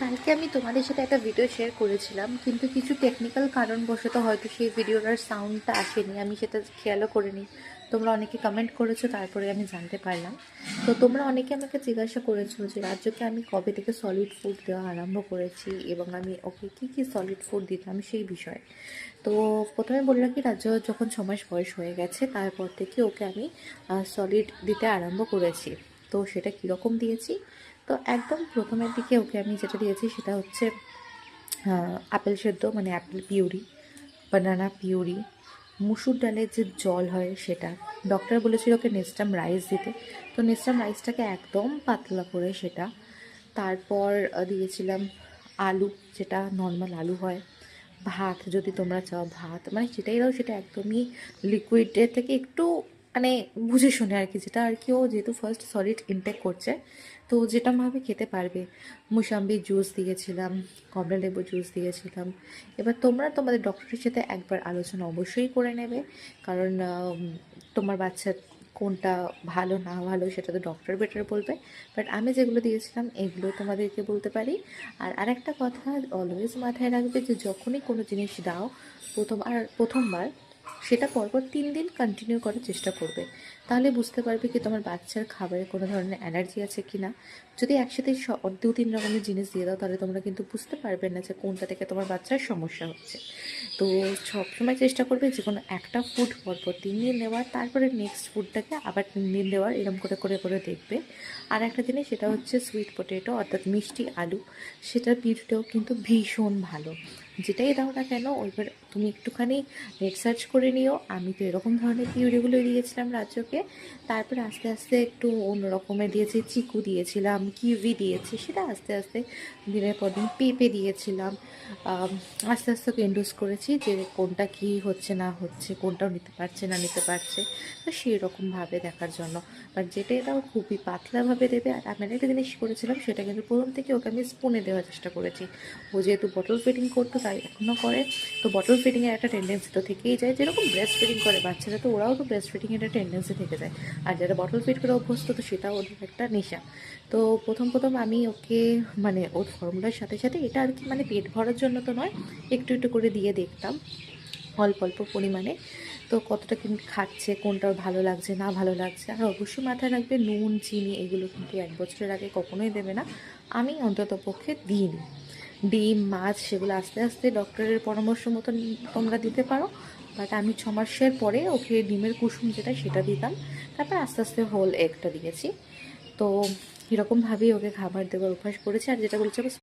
কালকে আমি তোমাদের সাথে একটা ভিডিও শেয়ার করেছিলাম, কিন্তু কিছু টেকনিক্যাল কারণবশত হয়তো সেই ভিডিওটার সাউন্ডটা আসেনি। আমি সেটা খেয়ালও করিনি। তোমরা অনেকে কমেন্ট করেছ, তারপরে আমি জানতে পারলাম। তো তোমরা অনেকে আমাকে জিজ্ঞাসা করেছ যে, রাজ্যকে আমি কবে থেকে সলিড ফুড দেওয়া আরম্ভ করেছি এবং আমি ওকে কী কী সলিড ফুড দিতাম সেই বিষয়ে? তো প্রথমে বললাম কি রাজ্য যখন ছ মাস বয়স হয়ে গেছে, তারপর থেকে ওকে আমি সলিড দিতে আরম্ভ করেছি। তো সেটা কীরকম দিয়েছি? তো একদম প্রথমের দিকে ওকে আমি যেটা দিয়েছি সেটা হচ্ছে আপেল সেদ্ধ মানে অ্যাপেল পিউরি বানানা পিউরি, মুসুর ডালের যে জল হয় সেটা। ডক্টর বলেছিল ওকে নেস্টাম রাইস দিতে। তো নেস্টাম রাইসটাকে একদম পাতলা করে সেটা। তারপর দিয়েছিলাম আলু, যেটা নর্মাল আলু হয়। ভাত যদি তোমরা চাও, ভাত মানে সেটাই দাও সেটা একদমই লিকুইডের থেকে একটু মানে বুঝে শুনে আর কি, যেটা আর কি ও যেহেতু ফার্স্ট সলিড ইনটেক করছে, তো যেটা যেটাভাবে খেতে পারবে। মুসাম্বি জুস দিয়েছিলাম, কমলা লেবু জুস দিয়েছিলাম। এবার তোমরা তোমাদের ডক্টরের সাথে একবার আলোচনা অবশ্যই করে নেবে, কারণ তোমার বাচ্চার কোনটা ভালো না ভালো সেটা তো ডক্টর বেটার বলবে। বাট আমি যেগুলো দিয়েছিলাম এগুলো তোমাদেরকে বলতে পারি। আর আরেকটা কথা অলওয়েজ মাথায় রাখবে যে যখনই কোনো জিনিস দাও, প্রথম, আর প্রথমবার সেটা পরপর তিন দিন কন্টিনিউ করার চেষ্টা করবে। তাহলে বুঝতে পারবে কি তোমার বাচ্চার খাবারে কোনো ধরনের অ্যালার্জি আছে কি না যদি একসাথে দু, তিন রকমের জিনিস দিয়ে দাও, তাহলে তোমরা কিন্তু বুঝতে পারবে না যে কোনটা থেকে তোমার বাচ্চার সমস্যা হচ্ছে। তো সবসময় চেষ্টা করবে যে কোনো একটা ফুড পরপর তিন দিন নেওয়ার, তারপরে নেক্সট ফুডটাকে আবার তিন দিন দেওয়ার এরকম করে করে করে দেখবে। আর একটা জিনিস, সেটা হচ্ছে সুইট পটেটো অর্থাৎ মিষ্টি আলু সেটার পিউরিটাও কিন্তু ভীষণ ভালো। যেটাই দাও না কেন ওইবার তুমি একটুখানি নেট সার্চ করে নিও। আমি তো এরকম ধরনের পিউরিগুলো দিয়েছিলাম রাজ্যকে। তারপরে আস্তে আস্তে একটু অন্য রকমের দিয়েছি, চিকু দিয়েছিলাম, কিউই দিয়েছি, সেটা আস্তে আস্তে দিনের পর দিন পেঁপে দিয়েছিলাম। আস্তে আস্তে ওকে ইন্ডুস করেছি যে কোনটা কি হচ্ছে না হচ্ছে, কোনটাও নিতে পারছে না নিতে পারছে। তো সেই রকমভাবে দেখার জন্য। বাট যেটা এটাও খুবই পাতলাভাবে দেবে। আর আমি একটা জিনিস করেছিলাম, সেটা কিন্তু প্রথম থেকে ওকে আমি স্পুনে দেওয়ার চেষ্টা করেছি। ও যেহেতু বটল ফিটিং করতো তাই এখনও করে। তো বটল ফিটিংয়ের একটা টেন্ডেন্সি তো থেকেই যায়। যেরকম ব্রেস্ট ফিটিং করে বাচ্চারা, তো ওরাও তো ব্রেস্ট ফিটিংয়ের একটা টেন্ডেন্সি থেকে যায়। আর যারা বটল ফিট করে অভ্যস্ত, তো সেটাও ওদের একটা নেশা। তো প্রথম প্রথম আমি ওকে মানে ওর ফর্মুলার সাথে সাথে এটা আর কি মানে পেট ভরার জন্য তো নয়, একটু একটু করে দিয়ে দেখতাম। অল্প অল্প পরিমাণে। তো কতটা কিন্তু খাচ্ছে, কোনটা ভালো লাগছে, না ভালো লাগছে। আর অবশ্যই মাথায় রাখবে, নুন, চিনি, এগুলো কিন্তু এক বছরের আগে কখনোই দেবে না। আমি অন্তত পক্ষে দিইনি। ডিম, মাছ সেগুলো আস্তে আস্তে ডক্টরের পরামর্শ মতন তোমরা দিতে পারো। বাট আমি ছ মাসের পরে ওকে ডিমের কুসুম যেটা সেটা দিতাম। তারপর আস্তে আস্তে হোল এগটা দিয়েছি। তো এরকমভাবেই ওকে খাবার দেওয়ার অভ্যাস করেছে। আর যেটা বলছে